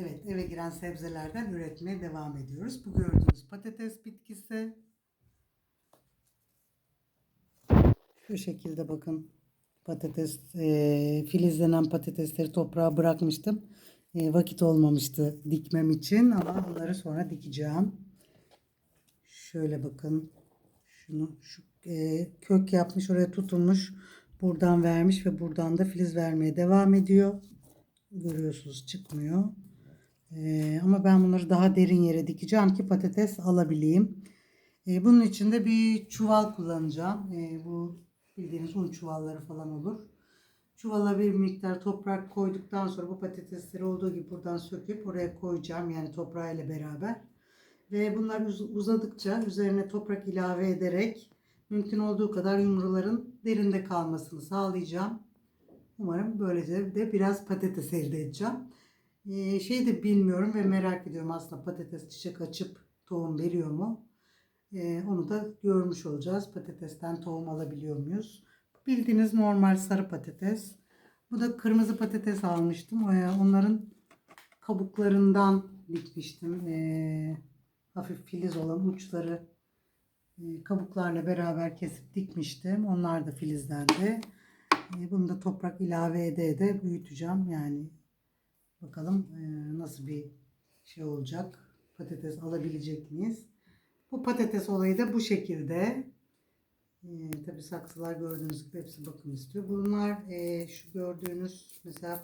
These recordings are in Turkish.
Evet eve giren sebzelerden üretmeye devam ediyoruz. Bu gördüğünüz patates bitkisi. Şu şekilde bakın patates e, filizlenen patatesleri toprağa bırakmıştım. E, vakit olmamıştı dikmem için ama bunları sonra dikeceğim. Şöyle bakın. Şunu şu e, kök yapmış oraya tutunmuş. Buradan vermiş ve buradan da filiz vermeye devam ediyor. Görüyorsunuz çıkmıyor. E, ama ben bunları daha derin yere dikeceğim ki patates alabileyim. E, bunun için de bir çuval kullanacağım. E, bu bildiğiniz un çuvalları falan olur. Çuvala bir miktar toprak koyduktan sonra bu patatesleri olduğu gibi buradan söküp oraya koyacağım. Yani toprağıyla beraber. Ve bunlar uz- uzadıkça üzerine toprak ilave ederek mümkün olduğu kadar yumruların derinde kalmasını sağlayacağım. Umarım böylece de biraz patates elde edeceğim. Şey de bilmiyorum ve merak ediyorum aslında patates çiçek açıp tohum veriyor mu? Ee, onu da görmüş olacağız. Patatesten tohum alabiliyor muyuz? Bildiğiniz normal sarı patates. Bu da kırmızı patates almıştım. Ee, onların kabuklarından dikmiştim. Hafif filiz olan uçları e, kabuklarla beraber kesip dikmiştim. Onlar da filizlendi. Bunu da toprak ilave ede ede büyüteceğim. Yani bakalım e, nasıl bir şey olacak. Patates alabilecek miyiz? Bu patates olayı da bu şekilde. E, tabii saksılar gördüğünüz gibi hepsi bakım istiyor. Bunlar e, şu gördüğünüz mesela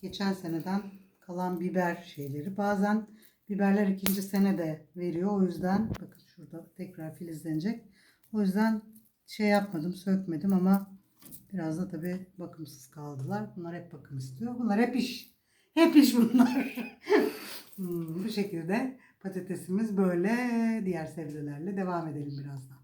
geçen seneden kalan biber şeyleri. Bazen biberler ikinci sene de veriyor. O yüzden bakın şurada tekrar filizlenecek. O yüzden şey yapmadım, sökmedim ama biraz da tabii bakımsız kaldılar. Bunlar hep bakım istiyor. Bunlar hep iş. Hep iş bunlar. Hmm, bu şekilde patatesimiz böyle diğer sebzelerle devam edelim birazdan.